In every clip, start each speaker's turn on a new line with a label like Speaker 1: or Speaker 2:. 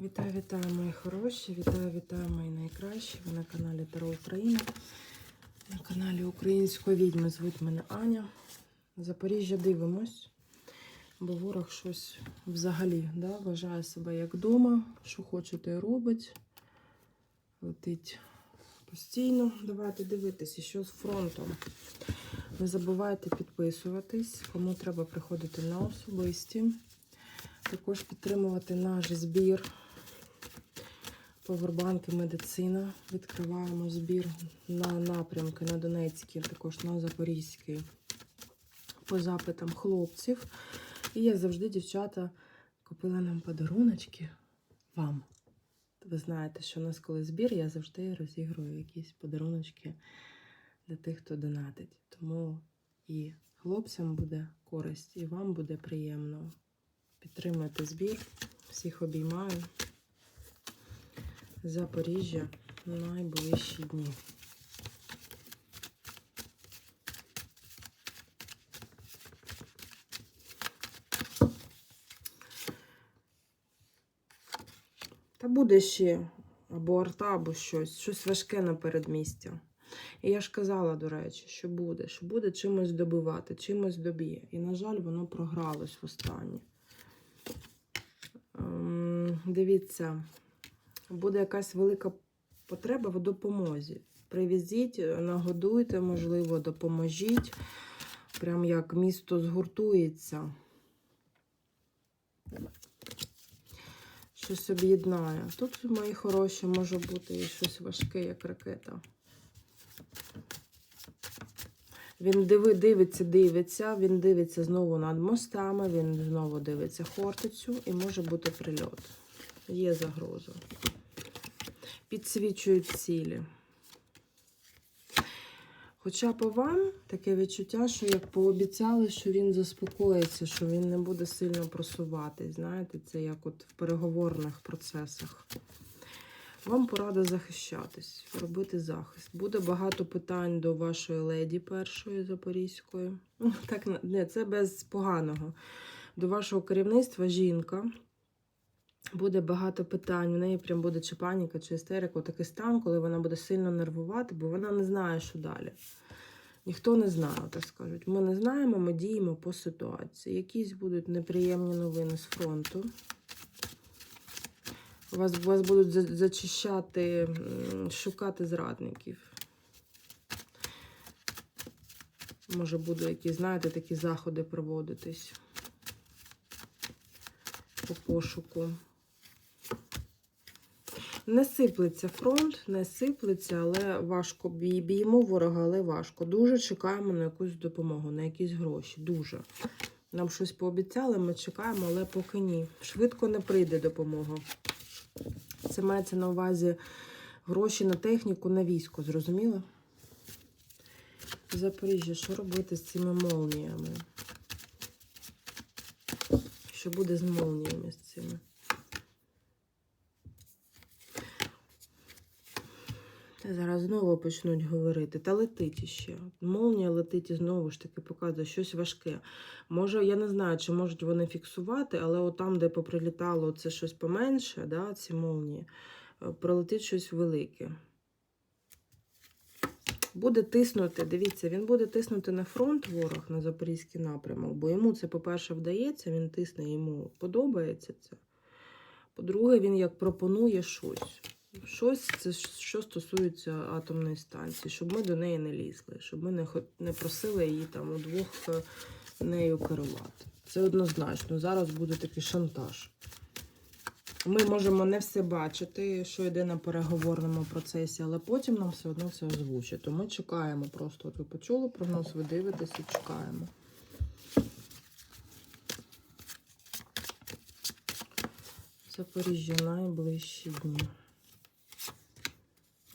Speaker 1: Вітаю, вітаю, мої хороші! Вітаю, вітаю, мої найкращі! Ви на каналі Таро Україна. На каналі Української відьми звуть мене Аня. Запоріжжя дивимось, бо ворог щось взагалі да, вважає себе як вдома, що хоче, те й робить. Летить постійно. Давайте дивитися, що з фронтом. Не забувайте підписуватись, кому треба приходити на особисті. Також підтримувати наш збір Повербанки медицина. Відкриваємо збір на напрямки на Донецький, також на Запорізький по запитам хлопців. І я завжди, дівчата, купила нам подаруночки вам. Ви знаєте, що у нас коли збір, я завжди розігрую якісь подаруночки для тих, хто донатить. Тому і хлопцям буде користь, і вам буде приємно. Підтримуйте збір. Всіх обіймаю. Запоріжжя найближчі дні. Та буде ще або арта, або щось, щось важке на передмістя. І я ж казала, до речі, що буде, що буде чимось добивати, чимось доб'є. І, на жаль, воно програлось в останнє. Ем, Дивіться, буде якась велика потреба в допомозі. Привезіть, нагодуйте, можливо, допоможіть. Прям як місто згуртується. Щось об'єднає. Тут, мої хороші, може бути і щось важке, як ракета. Він диви, дивиться, дивиться, він дивиться знову над мостами, він знову дивиться Хортицю і може бути прильот. Є загроза. Підсвічують цілі. Хоча по вам таке відчуття, що як пообіцяли, що він заспокоїться, що він не буде сильно просуватись. Знаєте, це як от в переговорних процесах. Вам порада захищатись, робити захист. Буде багато питань до вашої леді першої запорізької. Ну, Так, не, це без поганого. До вашого керівництва жінка. Буде багато питань. В неї прям буде чи паніка, чи істерика, такий стан, коли вона буде сильно нервувати, бо вона не знає, що далі. Ніхто не знає, так скажуть. Ми не знаємо, ми діємо по ситуації. Якісь будуть неприємні новини з фронту. Вас, вас будуть зачищати, шукати зрадників. Може, будуть якісь, знаєте, такі заходи проводитись по пошуку. Не сиплеться фронт, не сиплеться, але важко. Бій- Б'ємо ворога, але важко. Дуже чекаємо на якусь допомогу, на якісь гроші. Дуже. Нам щось пообіцяли, ми чекаємо, але поки ні. Швидко не прийде допомога. Це мається на увазі гроші на техніку, на військо, зрозуміло? Запоріжжя, що робити з цими молніями? Що буде з молніями з цими? Зараз знову почнуть говорити. Та летить іще. Молнія летить і знову ж таки показує щось важке. Може, я не знаю, чи можуть вони фіксувати, але там, де поприлітало це щось поменше, да, ці молнії, е, прилетить щось велике. Буде тиснути, дивіться, він буде тиснути на фронт ворог на запорізький напрямок, бо йому це, по-перше, вдається, він тисне, йому подобається це. По-друге, він як пропонує щось. Щось це що стосується атомної станції, щоб ми до неї не лізли, щоб ми не, не просили її там удвох е, нею керувати. Це однозначно. Зараз буде такий шантаж. Ми можемо не все бачити, що йде на переговорному процесі, але потім нам все одно це озвучить. То ми чекаємо просто. От ви почули прогноз, ви дивитеся, чекаємо. Запоріжжя найближчі дні.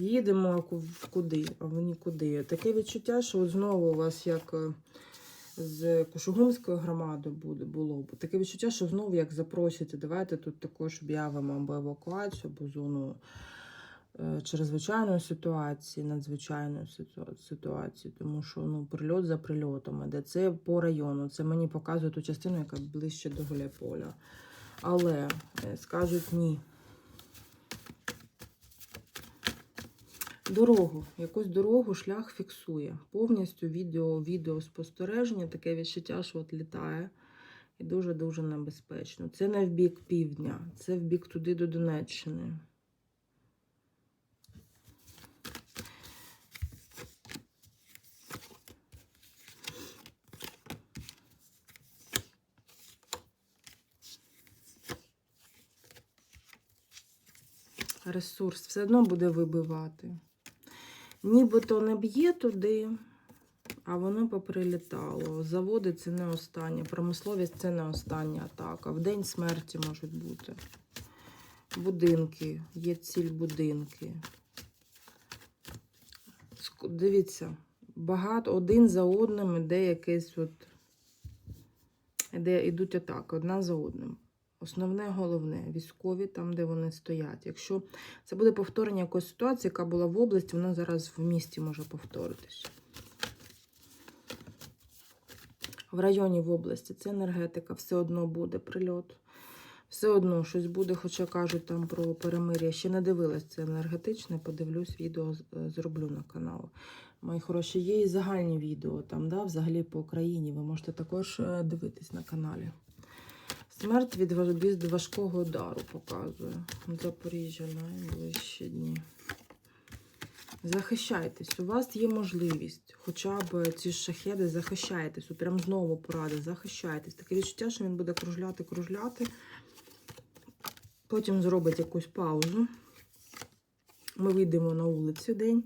Speaker 1: Їдемо в куди, а в нікуди. Таке відчуття, що от знову у вас як е, з Кушугумською громадою буде, було. Таке відчуття, що знову як запросите, давайте тут також об'явимо або евакуацію, або зону е, чрезвичайної ситуації, надзвичайної ситу- ситуації, тому що ну, прильот за прильотом іде. Це по району. Це мені показує ту частину, яка ближче до Гуляйполя. Але е, скажуть ні. Дорогу, якусь дорогу, шлях фіксує. Повністю відео, відеоспостереження, таке відчуття, що от літає. І дуже-дуже небезпечно. Це не в бік півдня, це в бік туди до Донеччини. Ресурс все одно буде вибивати. Нібито не б'є туди, а воно поприлітало. Заводи це не остання, промисловість це не остання атака. В день смерті можуть бути. Будинки, є ціль будинки. Дивіться, багато один за одним іде якесь от. Іде, ідуть атаки одна за одним. Основне, головне, військові там, де вони стоять. Якщо це буде повторення якоїсь ситуації, яка була в області, вона зараз в місті може повторитись. В районі в області це енергетика, все одно буде прильот. Все одно щось буде, хоча кажуть там про перемир'я. Ще не дивилась це енергетичне, подивлюсь, відео е, зроблю на канал. Мої хороші, є і загальні відео там, да, взагалі по Україні. Ви можете також е, дивитись на каналі. Смерть від важ- важкого удару показує. Запоріжжя найближчі дні. Захищайтесь, у вас є можливість, хоча б ці шахеди захищайтесь. Прям знову порада, захищайтесь. Таке відчуття, що він буде кружляти, кружляти. Потім зробить якусь паузу. Ми вийдемо на вулицю день,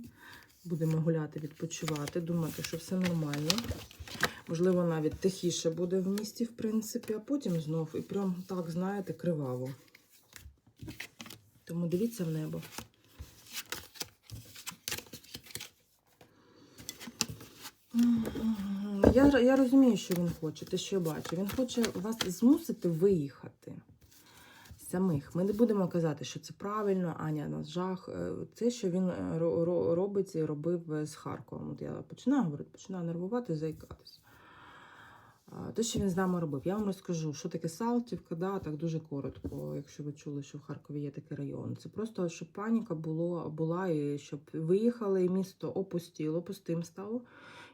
Speaker 1: будемо гуляти, відпочивати, думати, що все нормально. Можливо, навіть тихіше буде в місті, в принципі, а потім знов і прям так, знаєте, криваво. Тому дивіться в небо. Я, я розумію, що він хоче, те, що я бачу. Він хоче вас змусити виїхати самих. Ми не будемо казати, що це правильно, Аня нас жах. Е, Це, що він е, ро- ро- робить і робив е, з Харковом. От я починаю говорити, починаю нервувати, заїкатися. Те, що він з нами робив. Я вам розкажу, що таке Салтівка, да, так дуже коротко, якщо ви чули, що в Харкові є такий район. Це просто, щоб паніка було, була, і щоб виїхали, і місто опустіло, пустим стало.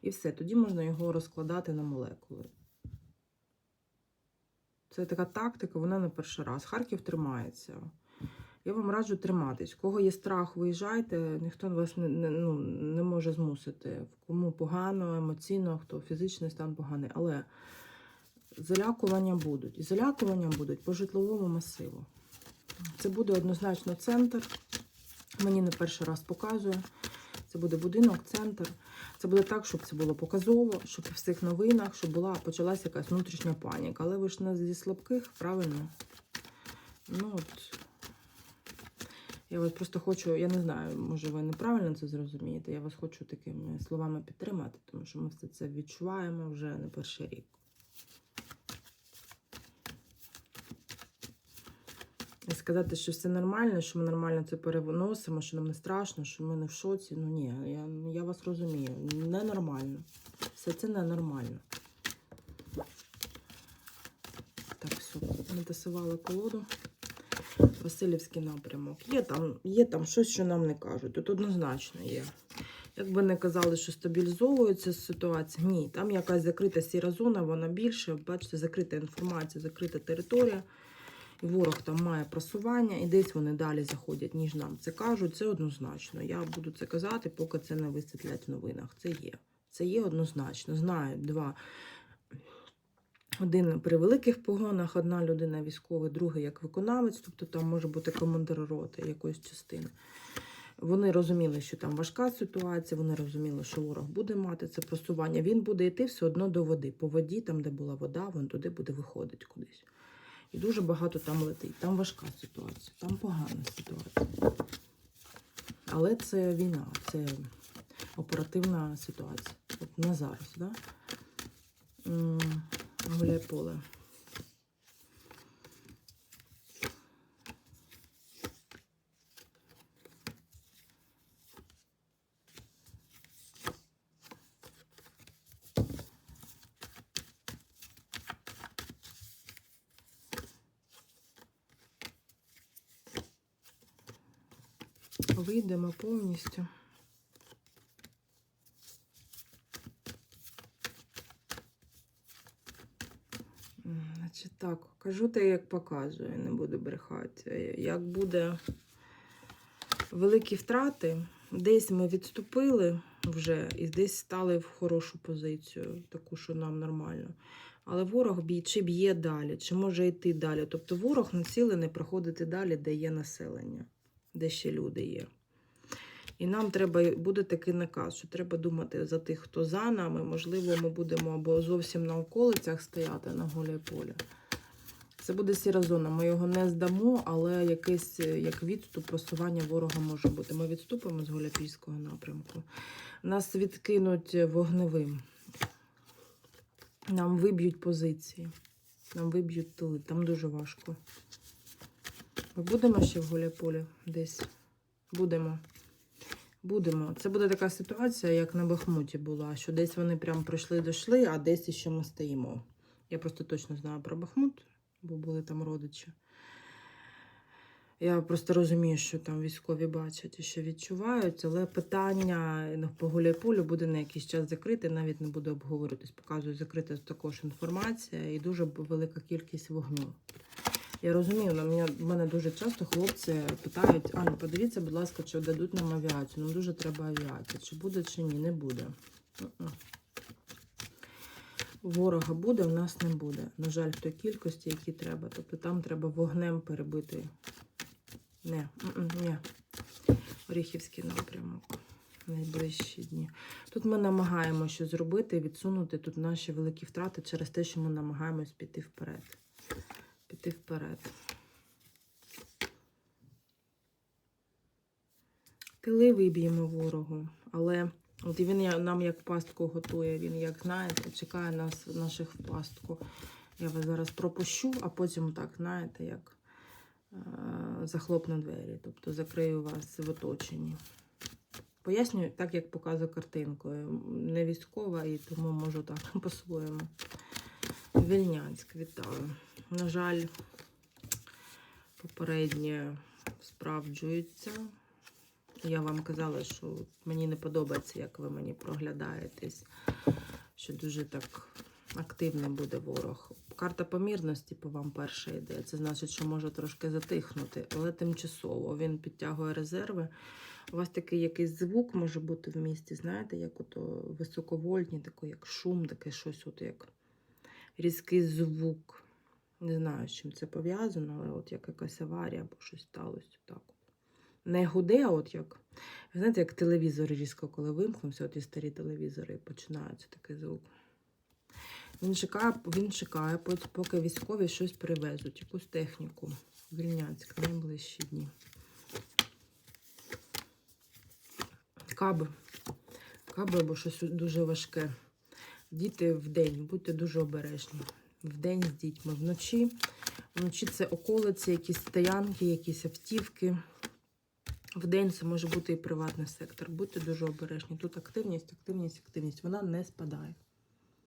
Speaker 1: І все, тоді можна його розкладати на молекули. Це така тактика, вона не перший раз. Харків тримається. Я вам раджу триматись. Кого є страх, виїжджайте, ніхто вас не, не, ну, не може змусити. Кому погано, емоційно, хто фізичний стан поганий. Але залякування будуть. І залякування будуть по житловому масиву. Це буде однозначно центр. Мені не перший раз показує. Це буде будинок, центр. Це буде так, щоб це було показово, щоб в всіх новинах, щоб була почалася якась внутрішня паніка. Але ви ж не зі слабких, правильно? Ну от. Я от просто хочу, я не знаю, може ви неправильно це зрозумієте. Я вас хочу такими словами підтримати, тому що ми все це відчуваємо вже не перший рік. І сказати, що все нормально, що ми нормально це переносимо, що нам не страшно, що ми не в шоці. Ну ні, я, я вас розумію. Ненормально. Все це ненормально. Так, все, натасували колоду. Васильівський напрямок. Є там, є там щось, що нам не кажуть. Тут однозначно є. Якби не казали, що стабілізовується ситуація, ні, там якась закрита сіра зона, вона більше. Бачите, закрита інформація, закрита територія. Ворог там має просування, і десь вони далі заходять, ніж нам це кажуть. Це однозначно. Я буду це казати, поки це не висвітлять в новинах. Це є. Це є однозначно. Знаю, два. Один при великих погонах, одна людина військовий, другий як виконавець, тобто там може бути командир роти якоїсь частини. Вони розуміли, що там важка ситуація, вони розуміли, що ворог буде мати це просування. Він буде йти все одно до води. По воді, там, де була вода, він туди буде виходити кудись. І дуже багато там летить. Там важка ситуація, там погана ситуація. Але це війна, це оперативна ситуація. От на зараз, да? Гуляй поле. вийдемо повністю. Значить так, кажу те, як показую, не буду брехати. Як буде великі втрати, десь ми відступили вже і десь стали в хорошу позицію, таку, що нам нормально. Але ворог бій, чи б'є далі, чи може йти далі. Тобто ворог націлений проходити далі, де є населення де ще люди є. І нам треба буде такий наказ, що треба думати за тих, хто за нами. Можливо, ми будемо або зовсім на околицях стояти на голі полі. Це буде сіра зона. Ми його не здамо, але якийсь як відступ просування ворога може бути. Ми відступимо з Голяпільського напрямку. Нас відкинуть вогневим. Нам виб'ють позиції. Нам виб'ють тили. Там дуже важко. Ми будемо ще в Гуляполі десь? Будемо. Будемо. Це буде така ситуація, як на Бахмуті була, що десь вони прям пройшли, дійшли, а десь ще ми стоїмо. Я просто точно знаю про Бахмут, бо були там родичі. Я просто розумію, що там військові бачать і що відчувають, але питання по Гуляйполю буде на якийсь час закрите, навіть не буде обговорюватись. Показую, закрита також інформація і дуже велика кількість вогню. Я розумію, на мене, мене дуже часто хлопці питають, Аня, подивіться, будь ласка, чи дадуть нам авіацію. Нам дуже треба авіація. Чи буде, чи ні, не буде. Ворога буде, у нас не буде. На жаль, в той кількості, які треба. Тобто там треба вогнем перебити. Не, ні. Оріхівський напрямок. Найближчі дні. Тут ми намагаємося щось зробити, відсунути тут наші великі втрати через те, що ми намагаємось піти вперед. Піти вперед. Тили виб'ємо ворогу, але от він нам як пастку готує. Він, як знаєте, чекає нас, наших в пастку. Я вас зараз пропущу, а потім так, знаєте, як е, захлопну двері, тобто закрию вас в оточенні. Пояснюю так, як показую картинкою. Не військова, і тому можу так по-своєму. Вільнянськ, вітаю. На жаль, попереднє справджується. Я вам казала, що мені не подобається, як ви мені проглядаєтесь, що дуже так активним буде ворог. Карта помірності по вам перша йде. Це значить, що може трошки затихнути, але тимчасово він підтягує резерви. У вас такий якийсь звук може бути в місті, знаєте, як ото високовольтні, такий як шум, таке щось, от як різкий звук. Не знаю, з чим це пов'язано, але от як якась аварія або щось сталося. Так. Не гуде, а от як. Знаєте, як телевізор різко, коли вимкнувся, от і старі телевізори, і починається такий звук. Він чекає, він чекає, поки військові щось привезуть, якусь техніку. Вільнянськ, найближчі дні. Каби. Каби або щось дуже важке. Діти вдень, будьте дуже обережні. Вдень з дітьми. Вночі. Вночі це околиці, якісь стоянки, якісь автівки. Вдень це може бути і приватний сектор. Будьте дуже обережні. Тут активність, активність, активність. Вона не спадає.